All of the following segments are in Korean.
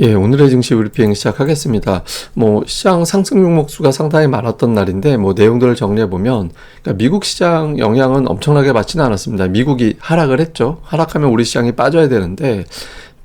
예, 오늘의 증시 브리핑 시작하겠습니다. 뭐 시장 상승 종목수가 상당히 많았던 날인데 뭐 내용들을 정리해 보면 그러니까 미국 시장 영향은 엄청나게 많지는 않았습니다. 미국이 하락을 했죠. 하락하면 우리 시장이 빠져야 되는데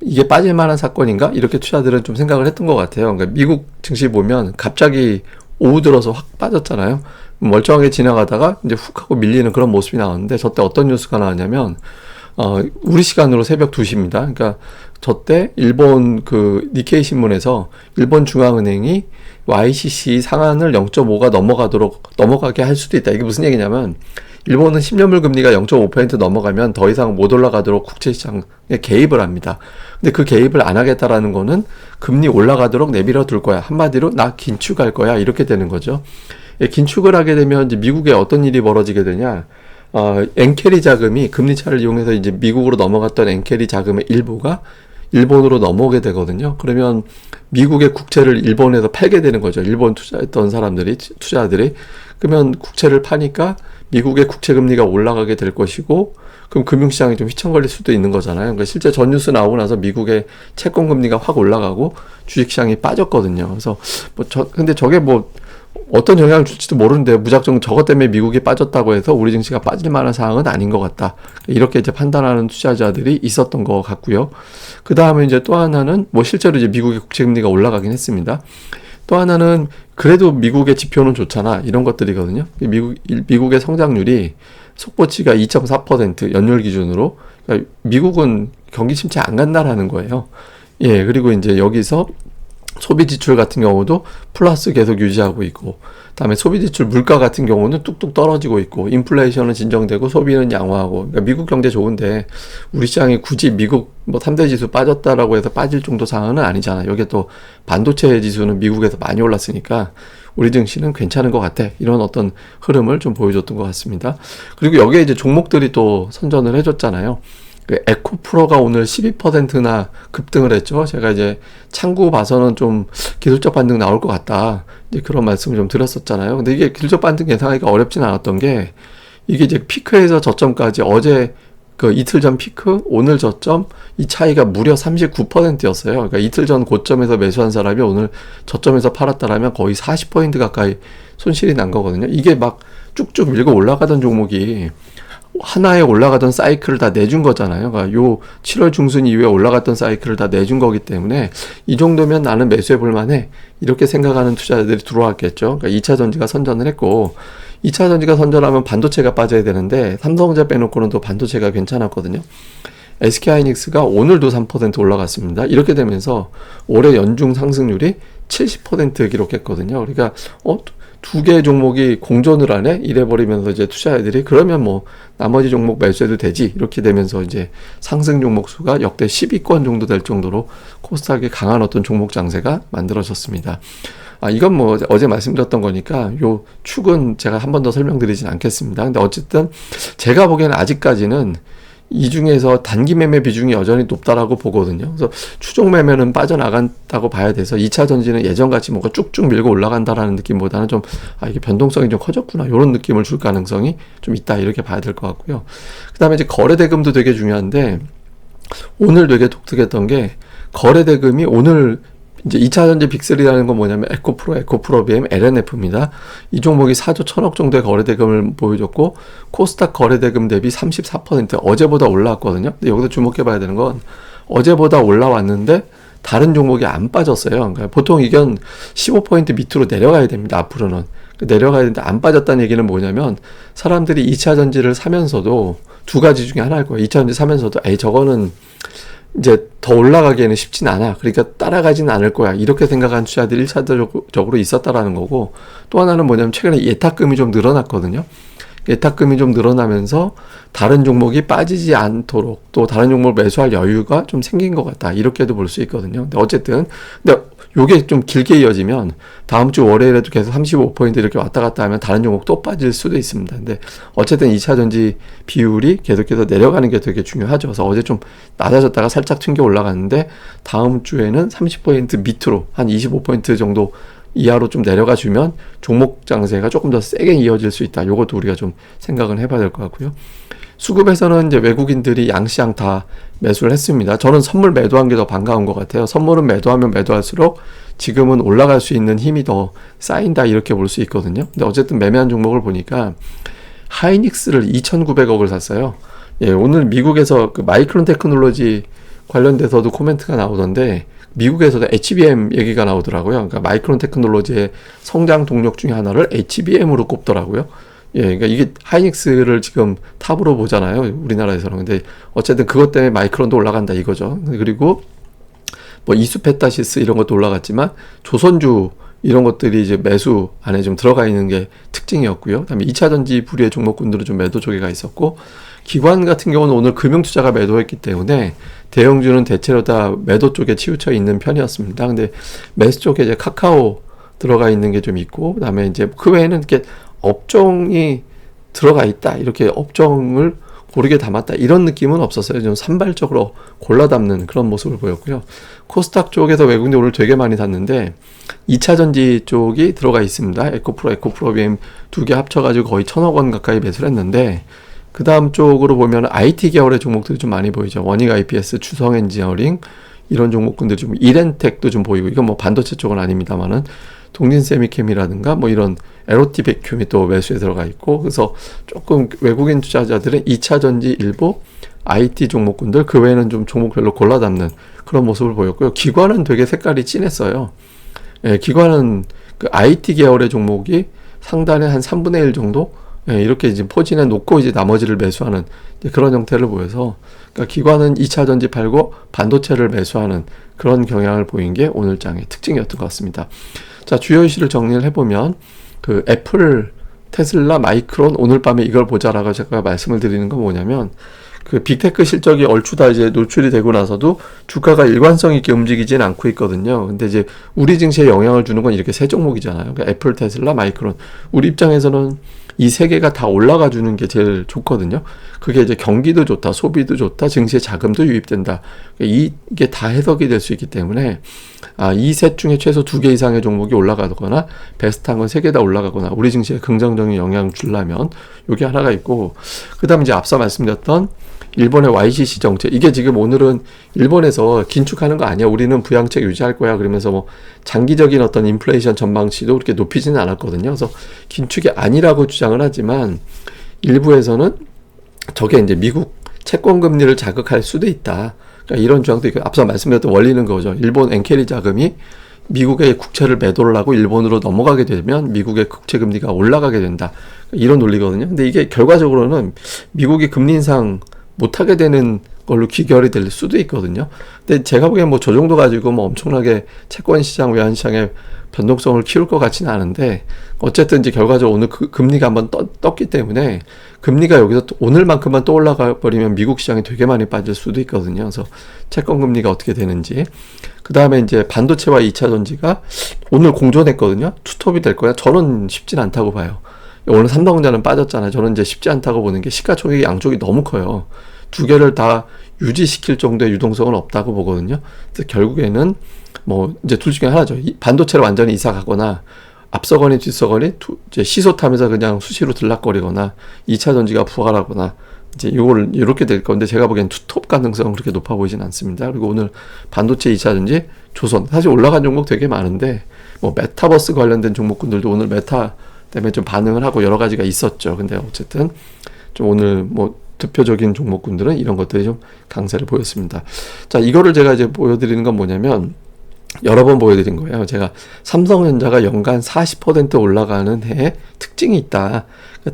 이게 빠질 만한 사건인가? 이렇게 투자들은 좀 생각을 했던 것 같아요. 그러니까 미국 증시 보면 갑자기 오후 들어서 확 빠졌잖아요. 멀쩡하게 지나가다가 이제 훅 하고 밀리는 그런 모습이 나왔는데 저때 어떤 뉴스가 나왔냐면 어, 우리 시간으로 새벽 2시입니다. 그러니까 저때 일본 그 니케이 신문에서 일본 중앙은행이 YCC 상한을 0.5가 넘어가도록 넘어가게 할 수도 있다. 이게 무슨 얘기냐면 일본은 10년물 금리가 0.5% 넘어가면 더 이상 못 올라가도록 국채 시장에 개입을 합니다. 근데 그 개입을 안 하겠다라는 거는 금리 올라가도록 내밀어 둘 거야. 한마디로 나 긴축할 거야. 이렇게 되는 거죠. 예, 긴축을 하게 되면 이제 미국에 어떤 일이 벌어지게 되냐? 어, 엔캐리 자금이 금리 차를 이용해서 이제 미국으로 넘어갔던 엔캐리 자금의 일부가 일본으로 넘어오게 되거든요. 그러면 미국의 국채를 일본에서 팔게 되는 거죠. 일본 투자했던 사람들이 투자들이 그러면 국채를 파니까 미국의 국채 금리가 올라가게 될 것이고 그럼 금융시장이 좀 휘청거릴 수도 있는 거잖아요. 그러니까 실제 전 뉴스 나오고 나서 미국의 채권 금리가 확 올라가고 주식시장이 빠졌거든요. 그래서 뭐 저 근데 저게 뭐 어떤 영향을 줄지도 모르는데 무작정 저것 때문에 미국이 빠졌다고 해서 우리 증시가 빠질 만한 상황은 아닌 것 같다. 이렇게 이제 판단하는 투자자들이 있었던 것 같고요. 그 다음에 이제 또 하나는 뭐 실제로 이제 미국의 국채 금리가 올라가긴 했습니다. 또 하나는 그래도 미국의 지표는 좋잖아 이런 것들이거든요. 미국 미국의 성장률이 속보치가 2.4% 연율 기준으로 그러니까 미국은 경기 침체 안 간다라는 거예요. 예 그리고 이제 여기서 소비 지출 같은 경우도 플러스 계속 유지하고 있고, 다음에 소비 지출 물가 같은 경우는 뚝뚝 떨어지고 있고, 인플레이션은 진정되고 소비는 양호하고, 그러니까 미국 경제 좋은데 우리 시장이 굳이 미국 뭐 3대 지수 빠졌다라고 해서 빠질 정도 상황은 아니잖아요. 여기에 또 반도체 지수는 미국에서 많이 올랐으니까 우리 증시는 괜찮은 것 같아. 이런 어떤 흐름을 좀 보여줬던 것 같습니다. 그리고 여기에 이제 종목들이 또 선전을 해줬잖아요. 그 에코프로가 오늘 12%나 급등을 했죠. 제가 이제 창구 봐서는 좀 기술적 반등 나올 것 같다. 이제 그런 말씀을 좀 드렸었잖아요. 근데 이게 기술적 반등 예상하기가 어렵진 않았던 게 이게 이제 피크에서 저점까지 어제 그 이틀 전 피크, 오늘 저점 이 차이가 무려 39%였어요. 그러니까 이틀 전 고점에서 매수한 사람이 오늘 저점에서 팔았다라면 거의 40포인트 가까이 손실이 난 거거든요. 이게 막 쭉쭉 밀고 올라가던 종목이 하나에 올라가던 사이클을 다 내준 거잖아요. 그러니까 요 7월 중순 이후에 올라갔던 사이클을 다 내준 거기 때문에 이 정도면 나는 매수해 볼 만해. 이렇게 생각하는 투자자들이 들어왔겠죠. 그러니까 2차 전지가 선전을 했고 2차 전지가 선전하면 반도체가 빠져야 되는데 삼성전자 빼놓고는 또 반도체가 괜찮았거든요. SK하이닉스가 오늘도 3% 올라갔습니다. 이렇게 되면서 올해 연중 상승률이 70% 기록했거든요. 그러니까 어 두 개의 종목이 공존을 하네 이래버리면서 이제 투자자들이 그러면 뭐 나머지 종목 매수해도 되지 이렇게 되면서 이제 상승 종목 수가 역대 10위권 정도 될 정도로 코스닥의 강한 어떤 종목 장세가 만들어졌습니다. 아 이건 뭐 어제 말씀드렸던 거니까 요 축은 제가 한 번 더 설명드리진 않겠습니다. 근데 어쨌든 제가 보기에는 아직까지는 이 중에서 단기 매매 비중이 여전히 높다라고 보거든요. 그래서 추종 매매는 빠져나간다고 봐야 돼서 2차 전지는 예전같이 뭔가 쭉쭉 밀고 올라간다라는 느낌보다는 좀, 아, 이게 변동성이 좀 커졌구나. 이런 느낌을 줄 가능성이 좀 있다. 이렇게 봐야 될 것 같고요. 그 다음에 이제 거래 대금도 되게 중요한데, 오늘 되게 독특했던 게, 거래 대금이 오늘 이제 2차 전지 빅3라는 건 뭐냐면 에코프로, 에코프로비엠, LNF입니다. 이 종목이 4조 1000억 정도의 거래대금을 보여줬고 코스닥 거래대금 대비 34% 어제보다 올라왔거든요. 근데 여기서 주목해 봐야 되는 건 어제보다 올라왔는데 다른 종목이 안 빠졌어요. 그러니까 보통 이건 15포인트 밑으로 내려가야 됩니다. 앞으로는. 그 내려가야 되는데 안 빠졌다는 얘기는 뭐냐면 사람들이 2차 전지를 사면서도 두 가지 중에 하나일 거예요. 2차 전지 사면서도 에이 저거는 이제 더 올라가기에는 쉽진 않아. 그러니까 따라가지는 않을 거야. 이렇게 생각한 투자들이 1차적으로 있었다라는 거고 또 하나는 뭐냐면 최근에 예탁금이 좀 늘어났거든요. 예탁금이 좀 늘어나면서 다른 종목이 빠지지 않도록 또 다른 종목을 매수할 여유가 좀 생긴 것 같다. 이렇게도 볼 수 있거든요. 근데 어쨌든 근데 요게 좀 길게 이어지면 다음 주 월요일에도 계속 35포인트 이렇게 왔다 갔다 하면 다른 종목 또 빠질 수도 있습니다. 근데 어쨌든 2차 전지 비율이 계속해서 내려가는 게 되게 중요하죠. 그래서 어제 좀 낮아졌다가 살짝 튕겨 올라갔는데 다음 주에는 30포인트 밑으로 한 25포인트 정도 이하로 좀 내려가 주면 종목 장세가 조금 더 세게 이어질 수 있다. 요것도 우리가 좀 생각을 해봐야 될 것 같고요. 수급에서는 이제 외국인들이 양시장 다 매수를 했습니다. 저는 선물 매도한 게 더 반가운 것 같아요. 선물은 매도하면 매도할수록 지금은 올라갈 수 있는 힘이 더 쌓인다 이렇게 볼 수 있거든요. 근데 어쨌든 매매한 종목을 보니까 하이닉스를 2,900억을 샀어요. 예, 오늘 미국에서 그 마이크론 테크놀로지 관련돼서도 코멘트가 나오던데 미국에서도 HBM 얘기가 나오더라고요. 그러니까 마이크론 테크놀로지의 성장 동력 중에 하나를 HBM으로 꼽더라고요. 예, 그러니까 이게 하이닉스를 지금 탑으로 보잖아요. 우리나라에서는. 근데 어쨌든 그것 때문에 마이크론도 올라간다 이거죠. 그리고 뭐 이수페타시스 이런 것도 올라갔지만 조선주 이런 것들이 이제 매수 안에 좀 들어가 있는 게 특징이었고요. 그다음에 2차 전지 불의 종목군들은 좀 매도 조개가 있었고 기관 같은 경우는 오늘 금융 투자가 매도했기 때문에 대형주는 대체로 다 매도 쪽에 치우쳐 있는 편이었습니다. 근데 매수 쪽에 이제 카카오 들어가 있는 게 좀 있고 그다음에 이제 그 외에는 이렇게 업종이 들어가 있다 이렇게 업종을 고르게 담았다 이런 느낌은 없었어요. 좀 산발적으로 골라 담는 그런 모습을 보였고요. 코스닥 쪽에서 외국인이 오늘 되게 많이 샀는데 2차 전지 쪽이 들어가 있습니다. 에코프로, 에코프로 BM 두 개 합쳐가지고 거의 천억 원 가까이 매수를 했는데 그 다음 쪽으로 보면 IT 계열의 종목들이 좀 많이 보이죠. 원익 IPS, 주성 엔지니어링 이런 종목군들이 좀 이렌텍도 좀 보이고 이건 뭐 반도체 쪽은 아닙니다만은 동진 세미캠이라든가 뭐 이런 에로티 백큐미 또 매수에 들어가 있고 그래서 조금 외국인 투자자들은 2차 전지 일부 IT 종목군들 그 외에는 좀 종목별로 골라 담는 그런 모습을 보였고요. 기관은 되게 색깔이 진했어요. 예, 기관은 그 IT 계열의 종목이 상단에 한 3분의 1 정도 예, 이렇게 이제 포진해 놓고 이제 나머지를 매수하는 그런 형태를 보여서 그러니까 기관은 2차 전지 팔고 반도체를 매수하는 그런 경향을 보인 게 오늘 장의 특징이었던 것 같습니다. 자, 주요 이슈를 정리를 해보면 그 애플, 테슬라, 마이크론 오늘 밤에 이걸 보자라고 제가 말씀을 드리는 건 뭐냐면 그 빅테크 실적이 얼추 다 이제 노출이 되고 나서도 주가가 일관성 있게 움직이진 않고 있거든요. 근데 이제 우리 증시에 영향을 주는 건 이렇게 세 종목이잖아요. 그러니까 애플, 테슬라, 마이크론. 우리 입장에서는 이 세 개가 다 올라가 주는 게 제일 좋거든요. 그게 이제 경기도 좋다, 소비도 좋다, 증시에 자금도 유입된다. 그러니까 이게 다 해석이 될 수 있기 때문에 아, 이 셋 중에 최소 두 개 이상의 종목이 올라가거나 베스트한 건 세 개 다 올라가거나 우리 증시에 긍정적인 영향을 주려면 요게 하나가 있고 그다음에 이제 앞서 말씀드렸던 일본의 YCC 정책. 이게 지금 오늘은 일본에서 긴축하는 거 아니야? 우리는 부양책 유지할 거야. 그러면서 뭐 장기적인 어떤 인플레이션 전망치도 그렇게 높이지는 않았거든요. 그래서 긴축이 아니라고 주장을 하지만 일부에서는 저게 이제 미국 채권 금리를 자극할 수도 있다. 그러니까 이런 주장도 있고 앞서 말씀드렸던 원리는 거죠. 일본 엔케리 자금이 미국의 국채를 매도를 하고 일본으로 넘어가게 되면 미국의 국채 금리가 올라가게 된다. 이런 논리거든요. 근데 이게 결과적으로는 미국이 금리 인상 못하게 되는 걸로 귀결이 될 수도 있거든요. 근데 제가 보기엔 뭐 저 정도 가지고 뭐 엄청나게 채권 시장, 외환 시장의 변동성을 키울 것 같지는 않은데 어쨌든 이제 결과적으로 오늘 그 금리가 한번 떴, 떴기 때문에 금리가 여기서 오늘만큼만 또 올라가 버리면 미국 시장이 되게 많이 빠질 수도 있거든요. 그래서 채권 금리가 어떻게 되는지 그 다음에 이제 반도체와 2차 전지가 오늘 공존했거든요. 투톱이 될 거야. 저는 쉽진 않다고 봐요. 오늘 삼성전자는 빠졌잖아요. 저는 이제 쉽지 않다고 보는 게 시가총액이 양쪽이 너무 커요. 두 개를 다 유지시킬 정도의 유동성은 없다고 보거든요. 그래서 결국에는 뭐 이제 둘 중에 하나죠. 반도체를 완전히 이사 가거나 앞서거니 뒤서거니 이제 시소 타면서 그냥 수시로 들락거리거나 2차 전지가 부활하거나 이제 이거를 이렇게 될 건데 제가 보기엔 투톱 가능성은 그렇게 높아 보이진 않습니다. 그리고 오늘 반도체 2차 전지 조선 사실 올라간 종목 되게 많은데 뭐 메타버스 관련된 종목군들도 오늘 메타 때문에 좀 반응을 하고 여러 가지가 있었죠. 근데 어쨌든 좀 오늘 뭐 대표적인 종목군들은 이런 것들이 좀 강세를 보였습니다. 자, 이거를 제가 이제 보여드리는 건 뭐냐면 여러 번 보여드린 거예요. 제가 삼성전자가 연간 40% 올라가는 해에 특징이 있다.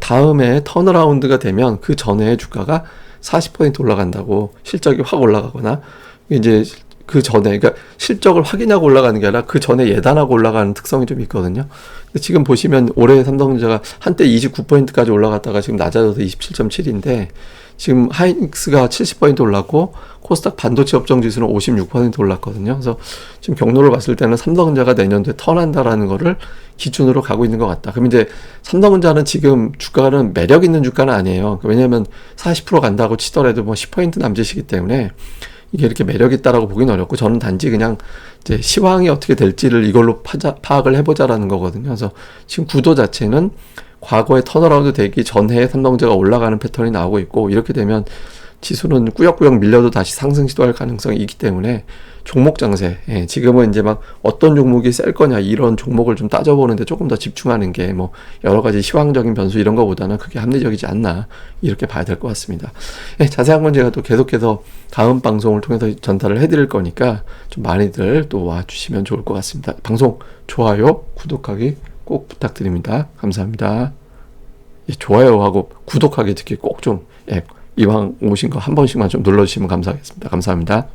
다음에 턴어라운드가 되면 그 전에 주가가 40% 올라간다고 실적이 확 올라가거나 이제 그 전에 그러니까 실적을 확인하고 올라가는 게 아니라 그 전에 예단하고 올라가는 특성이 좀 있거든요. 지금 보시면 올해 삼성전자가 한때 29%까지 올라갔다가 지금 낮아져서 27.7인데 지금 하이닉스가 70% 올랐고 코스닥 반도체 업종 지수는 56% 올랐거든요. 그래서 지금 경로를 봤을 때는 삼성전자가 내년도에 턴한다라는 거를 기준으로 가고 있는 것 같다. 그럼 이제 삼성전자는 지금 주가는 매력 있는 주가는 아니에요. 왜냐하면 40% 간다고 치더라도 뭐 10% 남짓이기 때문에 이게 이렇게 매력 있다라고 보기는 어렵고 저는 단지 그냥 이제 시황이 어떻게 될지를 이걸로 파자, 파악을 해보자라는 거거든요. 그래서 지금 구도 자체는 과거에 턴어라운드 되기 전해에 삼성전자가 올라가는 패턴이 나오고 있고 이렇게 되면 지수는 꾸역꾸역 밀려도 다시 상승 시도할 가능성이 있기 때문에 종목 장세 예, 지금은 이제 막 어떤 종목이 셀 거냐 이런 종목을 좀 따져보는데 조금 더 집중하는 게 뭐 여러 가지 시황적인 변수 이런 거보다는 그게 합리적이지 않나 이렇게 봐야 될 것 같습니다. 예, 자세한 건 제가 또 계속해서 다음 방송을 통해서 전달을 해드릴 거니까 좀 많이들 또 와주시면 좋을 것 같습니다. 방송 좋아요 구독하기 꼭 부탁드립니다. 감사합니다. 예, 좋아요하고 구독하기 특히 꼭 좀 예, 이왕 오신 거 한 번씩만 좀 눌러주시면 감사하겠습니다. 감사합니다.